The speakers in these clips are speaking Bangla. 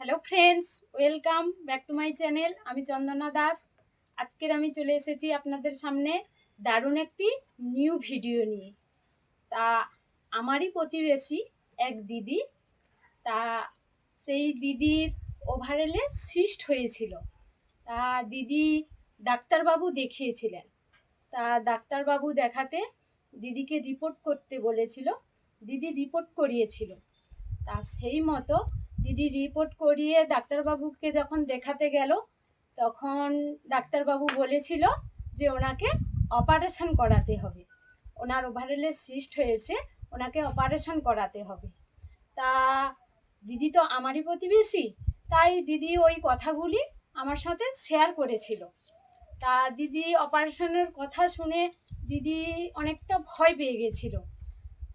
Hello friends welcome back to my channel আমি চন্দনা দাস। আজকের আমি চলে এসেছি আপনাদের সামনে দারুণ একটি নিউ ভিডিও নিয়ে। তা আমারই প্রতিবেশী এক দিদি। তা সেই দিদির ওভারেলে সিস্ট হয়েছিল। তা দিদি ডাক্তারবাবু দেখিয়েছিলেন। তা ডাক্তারবাবু দেখাতে দিদিকে রিপোর্ট করতে বলেছিল। দিদি রিপোর্ট করিয়েছিল। তা সেই মতো দিদি রিপোর্ট করিয়ে ডাক্তারবাবুকে যখন দেখাতে গেল, তখন ডাক্তারবাবু বলেছিল যে ওনাকে অপারেশন করাতে হবে। ওনার ওভারেলে সিস্ট হয়েছে, ওনাকে অপারেশন করাতে হবে। তা দিদি তো আমারই প্রতিবেশী, তাই দিদি ওই কথাগুলি আমার সাথে শেয়ার করেছিল। তা দিদি অপারেশনের কথা শুনে দিদি অনেকটা ভয় পেয়ে গেছিল।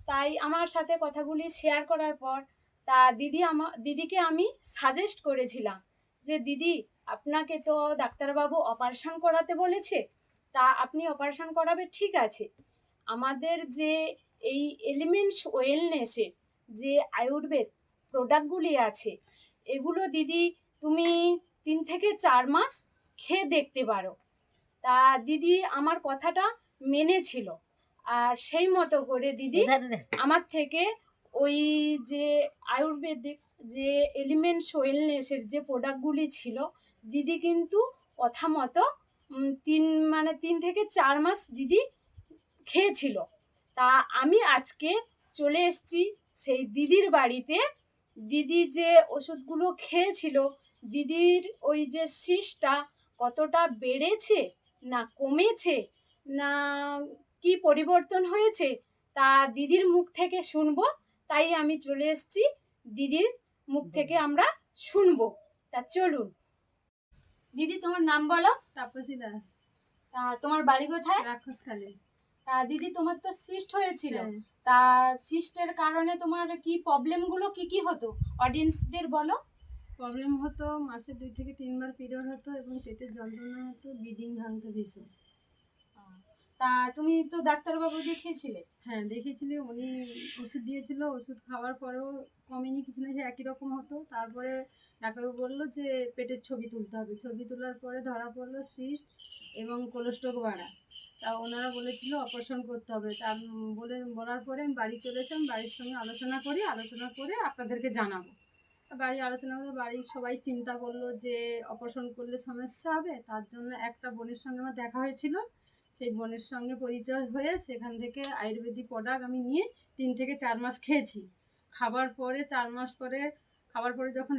তাই আমার সাথে কথাগুলি শেয়ার করার পর তা দিদি আমার দিদিকে আমি সাজেস্ট করেছিলাম যে দিদি আপনাকে তো ডাক্তারবাবু অপারেশন করাতে বলেছে তা আপনি অপারেশন করাবে ঠিক আছে। আমাদের যে এই এলিমেন্টস ওয়েলনেসে যে আয়ুর্বেদ প্রোডাক্টগুলি আছে এগুলো দিদি তুমি তিন থেকে চার মাস খেয়ে দেখতে পারো। তা দিদি আমার কথাটা মেনেছিল আর সেই মতো করে দিদি আমার থেকে ওই যে আয়ুর্বেদিক যে এলিমেন্টস ওয়েলনেসের যে প্রোডাক্টগুলি ছিল, দিদি কিন্তু কথা মতো তিন মানে তিন থেকে চার মাস দিদি খেয়েছিল। তা আমি আজকে চলে এসেছি সেই দিদির বাড়িতে। দিদি যে ওষুধগুলো খেয়েছিল, দিদির ওই যে সিসটা কতটা বেড়েছে, না কমেছে, না কি পরিবর্তন হয়েছে, তা দিদির মুখ থেকে শুনব। তাই আমি চলে এসেছি দিদির মুখ থেকে আমরা শুনব। তা চলুন। দিদি তোমার নাম বলো? তাপসী দাস। তা তোমার বাড়ি কোথায়? রাক্ষসকালে তা দিদি তোমার তো সিস্ট হয়েছিল। হ্যাঁ। তা সিস্টের কারণে তোমার কি প্রবলেমগুলো কি কি হতো? অডিয়েন্সদের বলো। প্রবলেম হতো মাসে দুই থেকে তিনবার পিরিয়ড হতো এবং পেটের যন্ত্রণা হতো ব্লিডিং ভাঙতো ভীষণ। তা তুমি তো ডাক্তারবাবু দেখিয়েছিলে? হ্যাঁ দেখেছিলি উনি ওষুধ দিয়েছিল, ওষুধ খাওয়ার পরেও কমেনি, কিছু না একই রকম হতো। তারপরে ডাক্তারবাবু বলল যে, পেটের ছবি তুলতে হবে। ছবি তোলার পরে ধরা পড়ল সিস্ট এবং কোলেস্ট্রল বাড়া। তা ওনারা বলেছিল, অপারেশন করতে হবে। তা বলে, বলার পরে আমি বাড়ি চলে এসে আমি বাড়ির সঙ্গে আলোচনা করি। আলোচনা করে আপনাদেরকে জানাব। তা বাড়ির আলোচনা করে বাড়ির সবাই চিন্তা করল যে, অপারেশন করলে সমস্যা হবে। তার জন্য একটা বোনের সঙ্গে আমার দেখা হয়েছিল। সেই বোনের সঙ্গে পরিচয় হয়ে সেখান থেকে আয়ুর্বেদিক প্রোডাক্ট আমি নিয়ে তিন থেকে চার মাস খেয়েছি। খাবার পরে, চার মাস পরে, খাবার পরে যখন